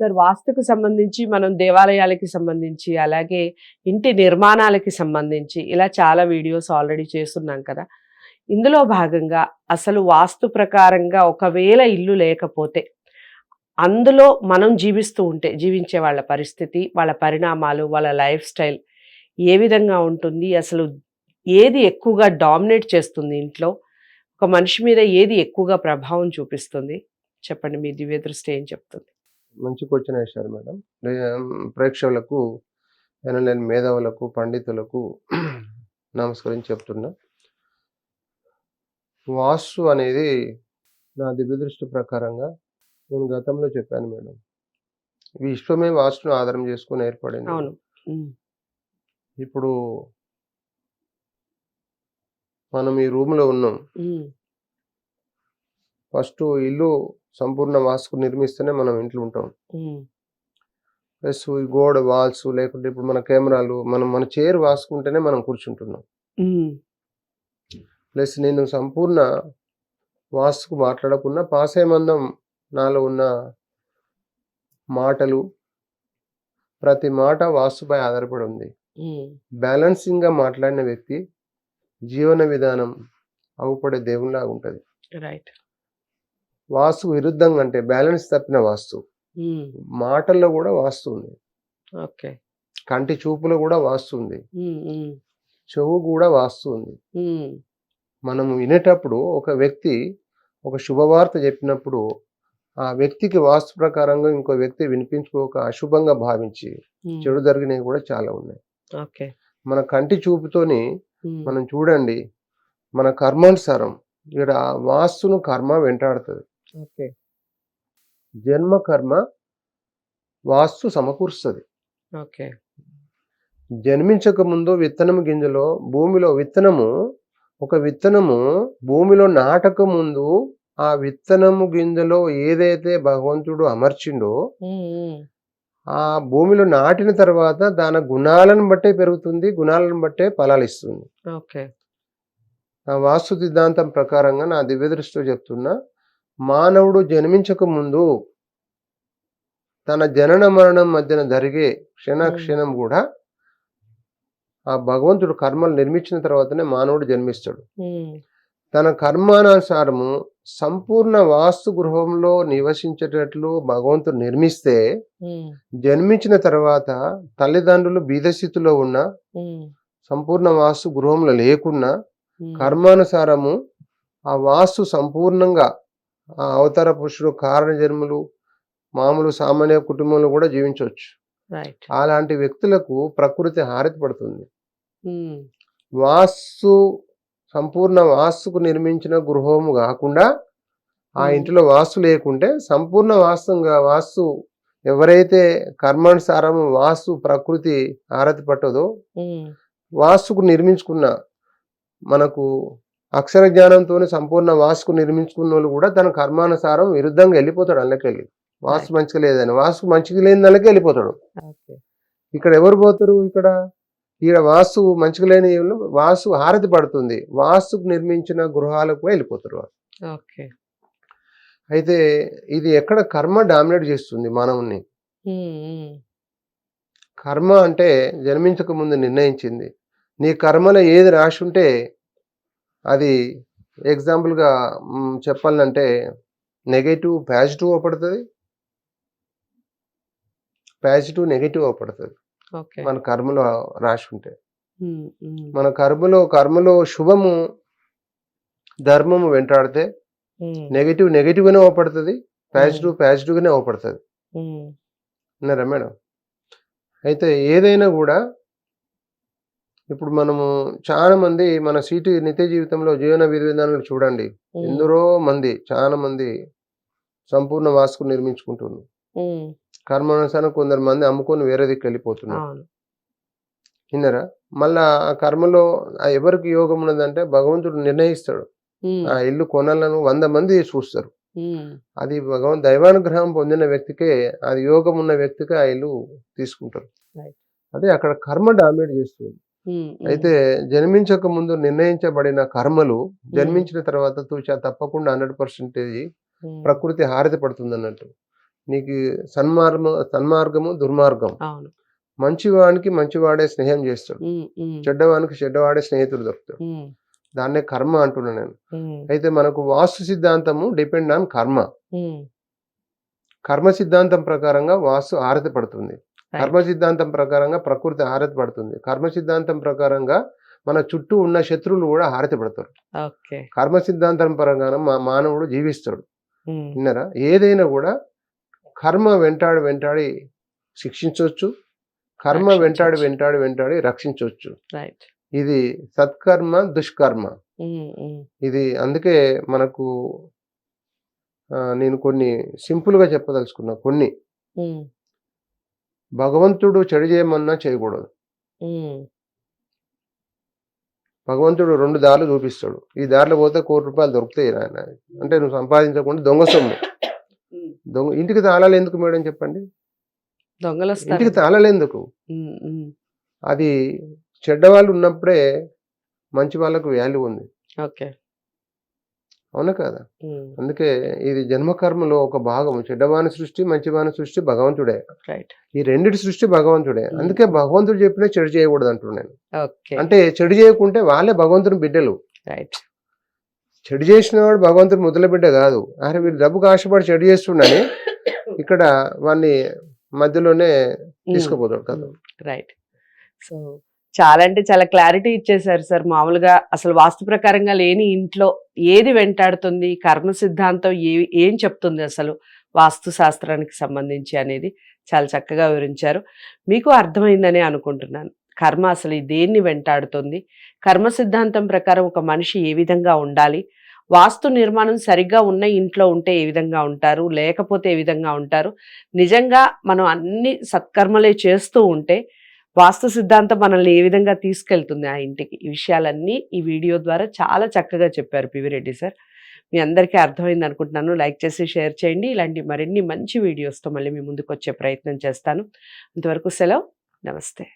Sir వాస్తుకు సంబంధించి మనం దేవాలయాలకి సంబంధించి అలాగే ఇంటి నిర్మాణాలకి సంబంధించి ఇలా చాలా వీడియోస్ ఆల్రెడీ చేస్తున్నాం కదా. ఇందులో భాగంగా అసలు వాస్తు ప్రకారంగా ఒకవేళ ఇల్లు లేకపోతే అందులో మనం జీవిస్తూ ఉంటే జీవించే వాళ్ళ పరిస్థితి వాళ్ళ పరిణామాలు వాళ్ళ లైఫ్ స్టైల్ ఏ విధంగా ఉంటుంది అసలు ఏది ఎక్కువగా డామినేట్ చేస్తుంది ఇంట్లో ఒక మనిషి మీద ఏది ఎక్కువగా ప్రభావం చూపిస్తుంది? చెప్పండి మీ దివ్య దృష్టి ఏం చెప్తుంది? మంచి క్వశ్చన్ వేశారు మేడం. ప్రేక్షకులకు ఎనలేని మేధావులకు పండితులకు నమస్కరించి చెప్తున్నా. వాస్తు అనేది నా దివ్య దృష్టి ప్రకారంగా నేను గతంలో చెప్పాను మేడం. విశ్వమే వాస్తును ఆధారం చేసుకుని ఏర్పడింది. ఇప్పుడు మనం ఈ రూమ్లో ఉన్నాం. ఫస్ట్ ఇల్లు సంపూర్ణ వాస్తుకు నిర్మిస్తేనే మనం ఇంట్లో ఉంటాం. ప్లస్ ఈ గోడ వాల్స్ లేకుంటే ఇప్పుడు మన కెమెరాలు మనం మన చైర్ వాసుకుంటేనే మనం కూర్చుంటున్నాం. ప్లస్ నేను సంపూర్ణ వాస్తుకు మాట్లాడకుండా పాసేమందం నాలో ఉన్న మాటలు ప్రతి మాట వాస్తుపై ఆధారపడి ఉంది. బ్యాలెన్సింగ్గా మాట్లాడిన వ్యక్తి జీవన విధానం అవుపడే దేవునిలాగా ఉంటుంది. రైట్. వాస్తు విరుద్ధంగా అంటే బ్యాలెన్స్ తప్పిన వాస్తు. మాటల్లో కూడా వాస్తు ఉంది. ఓకే. కంటి చూపులో కూడా వాస్తు ఉంది. చెవు కూడా వాస్తు ఉంది. మనం వినేటప్పుడు ఒక వ్యక్తి ఒక శుభవార్త చెప్పినప్పుడు ఆ వ్యక్తికి వాస్తు ప్రకారంగా ఇంకో వ్యక్తి వినిపించుకోక అశుభంగా భావించి చెడు జరిగినవి కూడా చాలా ఉన్నాయి. ఓకే. మన కంటి చూపుతోని మనం చూడండి మన కర్మానుసారం ఇక్కడ వాస్తును కర్మ వెంటాడుతుంది. ఓకే. జన్మ కర్మ వాస్తు సమకూరుస్తుంది. ఓకే. జన్మించక ముందు విత్తనం గింజలో భూమిలో విత్తనము ఒక విత్తనము భూమిలో నాటక ముందు ఆ విత్తనము గింజలో ఏదైతే భగవంతుడు అమర్చిండో ఆ భూమిలో నాటిన తర్వాత దాని గుణాలను బట్టే పెరుగుతుంది గుణాలను బట్టే ఫలాలు ఇస్తుంది. ఓకే. ఆ వాస్తు సిద్ధాంతం ప్రకారంగా నా దివ్య దృష్టిలో చెప్తున్నా మానవుడు జన్మించక ముందు తన జనన మరణం మధ్యన జరిగే క్షణ. క్షణం కూడా ఆ భగవంతుడు కర్మలు నిర్మించిన తర్వాతనే మానవుడు జన్మిస్తాడు. తన కర్మానుసారము సంపూర్ణ వాస్తు గృహంలో నివసించేటట్లు భగవంతుడు నిర్మిస్తే జన్మించిన తర్వాత తల్లిదండ్రులు బీదస్థితిలో ఉన్న సంపూర్ణ వాస్తు గృహంలో లేకున్నా కర్మానుసారము ఆ వాస్తు సంపూర్ణంగా ఆ అవతార పురుషుడు కారణ జన్మలు మామూలు సామాన్య కుటుంబంలో కూడా జీవించవచ్చు. అలాంటి వ్యక్తులకు ప్రకృతి హారతి పడుతుంది. ఉమ్, వాస్తు సంపూర్ణ వాస్తుకు నిర్మించిన గృహము కాకుండా ఆ Hmm. ఇంటిలో వాస్తు లేకుంటే సంపూర్ణ వాస్తుగా వాస్తు ఎవరైతే కర్మానుసారము వాస్తు ప్రకృతి హారతి పట్టదో ఉమ్, వాస్తుకు నిర్మించుకున్న మనకు అక్షర జ్ఞానంతో సంపూర్ణ వాస్తుకు నిర్మించుకున్న వాళ్ళు కూడా తన కర్మానుసారం విరుద్ధంగా వెళ్ళిపోతాడు వాస్తు Right. మంచిగా లేదని. వాస్తు మంచిగా లేని దానికి వెళ్ళిపోతాడు. ఇక్కడ ఎవరు పోతారు ఇక్కడ? ఈడ వాస్తు మంచిగా లేని వాస్తు హారతి పడుతుంది. వాస్తుకు నిర్మించిన గృహాలకు వెళ్ళిపోతారు వాళ్ళు. అయితే ఇది ఎక్కడ కర్మ డామినేట్ చేస్తుంది మానవుని ఉమ్, ఉమ్, కర్మ అంటే జన్మించక ముందు నిర్ణయించింది. నీ కర్మలో ఏది రాసి ఉంటే అది ఎగ్జాంపుల్గా చెప్పాలంటే నెగటివ్ పాజిటివ్ పడుతుంది. పాజిటివ్ నెగటివ్ పడుతుంది. ఓకే మన కర్మలో రాసి ఉంటే మన కర్మలో కర్మలో శుభము ధర్మము వెంటాడితే నెగటివ్ నెగటివ్గానే ఓపడుతుంది పాజిటివ్ పాజిటివ్గానే ఓపడుతుంది ఉమ్, విన్నారా మేడం? అయితే ఏదైనా కూడా ఇప్పుడు మనము చాలా మంది మన సిటీ నిత్య జీవితంలో జీవన విధి విధానాలు చూడండి ఎందరో మంది చాలా మంది సంపూర్ణ వాసుకు నిర్మించుకుంటున్నారు. కర్మానుసారం కొందరు మంది అమ్ముకొని వేరే దిక్కు వెళ్ళిపోతున్నారు. విన్నారా? మళ్ళా ఆ కర్మలో ఆ ఎవరికి యోగం ఉన్నదంటే భగవంతుడు నిర్ణయిస్తాడు. ఆ ఇల్లు కొనాలను వంద మంది చూస్తారు. అది భగవంతు దైవానుగ్రహం పొందిన వ్యక్తికే అది యోగం ఉన్న వ్యక్తికి ఆ ఇల్లు తీసుకుంటారు. అదే అక్కడ కర్మ డామినేట్ చేస్తుంది. అయితే జన్మించక ముందు నిర్ణయించబడిన కర్మలు జన్మించిన తర్వాత తూచా తప్పకుండా హండ్రెడ్ పర్సెంటేజ్ ప్రకృతి హారతి పడుతుంది అన్నట్టు. నీకు సన్మార్గము సన్మార్గము దుర్మార్గం. మంచివానికి మంచివాడే స్నేహం చేస్తాడు. చెడ్డవానికి చెడ్డవాడే స్నేహితుడు దొరుకుతాడు. దాన్నే కర్మ అంటున్నా నేను. అయితే మనకు వాస్తు సిద్ధాంతము డిపెండ్ ఆన్ కర్మ. కర్మ సిద్ధాంతం ప్రకారంగా వాస్తు ఆరతి పడుతుంది. కర్మ సిద్ధాంతం ప్రకారంగా ప్రకృతి హారతి పడుతుంది. కర్మ సిద్ధాంతం ప్రకారంగా మన చుట్టూ ఉన్న శత్రువులు కూడా హారతి పడతారు. కర్మ సిద్ధాంతం పరంగా మా మానవుడు జీవిస్తాడు. విన్నారా? ఏదైనా కూడా కర్మ వెంటాడి వెంటాడి శిక్షించవచ్చు. కర్మ వెంటాడి. వెంటాడి వెంటాడి రక్షించవచ్చు. ఇది సత్కర్మ దుష్కర్మ. ఇది అందుకే మనకు నేను కొన్ని సింపుల్గా చెప్పదలుచుకున్నా కొన్ని. భగవంతుడు చెడు చేయమన్నా చేయకూడదు. భగవంతుడు రెండు దారులు చూపిస్తాడు. ఈ దారిలో పోతే కోటి రూపాయలు దొరుకుతాయి నాయన. అంటే నువ్వు సంపాదించకుండా దొంగ సొమ్ము. దొంగ ఇంటికి తాళాలు ఎందుకు మేడం చెప్పండి? దొంగలు ఇంటికి తాళాలు ఎందుకు? అది చెడ్డవాళ్ళు ఉన్నప్పుడే మంచి వాళ్ళకు వాల్యూ ఉంది. ఓకే. అవునా కదా? అందుకే ఇది జన్మకర్మలో ఒక భాగం. చెడ్డవాని సృష్టి మంచివాని సృష్టి భగవంతుడే. రైట్. ఈ రెండిటి సృష్టి భగవంతుడే. అందుకే భగవంతుడు చెప్పిన చెడు చేయకూడదు అంటున్నాను అంటే చెడు చేయకుంటే వాళ్ళే భగవంతుని బిడ్డలు. రైట్. చెడు చేసిన వాడు భగవంతుడు ముద్దుల బిడ్డ కాదు. అరే వీడు డబ్బుకు ఆశపడి చెడు చేస్తుండని ఇక్కడ వాడిని మధ్యలోనే తీసుకుపోతాడు కదా. రైట్. సో చాలా అంటే చాలా క్లారిటీ ఇచ్చేశారు సార్. మామూలుగా అసలు వాస్తు ప్రకారంగా లేని ఇంట్లో ఏది వెంటాడుతుంది కర్మ సిద్ధాంతం ఏ ఏం చెప్తుంది అసలు వాస్తు శాస్త్రానికి సంబంధించి అనేది చాలా చక్కగా వివరించారు. మీకు అర్థమైందని అనుకుంటున్నాను. కర్మ అసలు ఈ దేన్ని వెంటాడుతుంది? కర్మ సిద్ధాంతం ప్రకారం ఒక మనిషి ఏ విధంగా ఉండాలి? వాస్తు నిర్మాణం సరిగ్గా ఉన్న ఇంట్లో ఉంటే ఏ విధంగా ఉంటారు? లేకపోతే ఏ విధంగా ఉంటారు? నిజంగా మనం అన్ని సత్కర్మలే చేస్తూ ఉంటే వాస్తు సిద్ధాంతం మనల్ని ఏ విధంగా తీసుకెళ్తుంది ఆ ఇంటికి? ఈ విషయాలన్నీ ఈ వీడియో ద్వారా చాలా చక్కగా చెప్పారు పివి రెడ్డి సార్. మీ అందరికీ అర్థమైంది అనుకుంటున్నాను. లైక్ చేసి షేర్ చేయండి. ఇలాంటి మరిన్ని మంచి వీడియోస్తో మళ్ళీ మీ ముందుకు వచ్చే ప్రయత్నం చేస్తాను. అంతవరకు సెలవు. నమస్తే.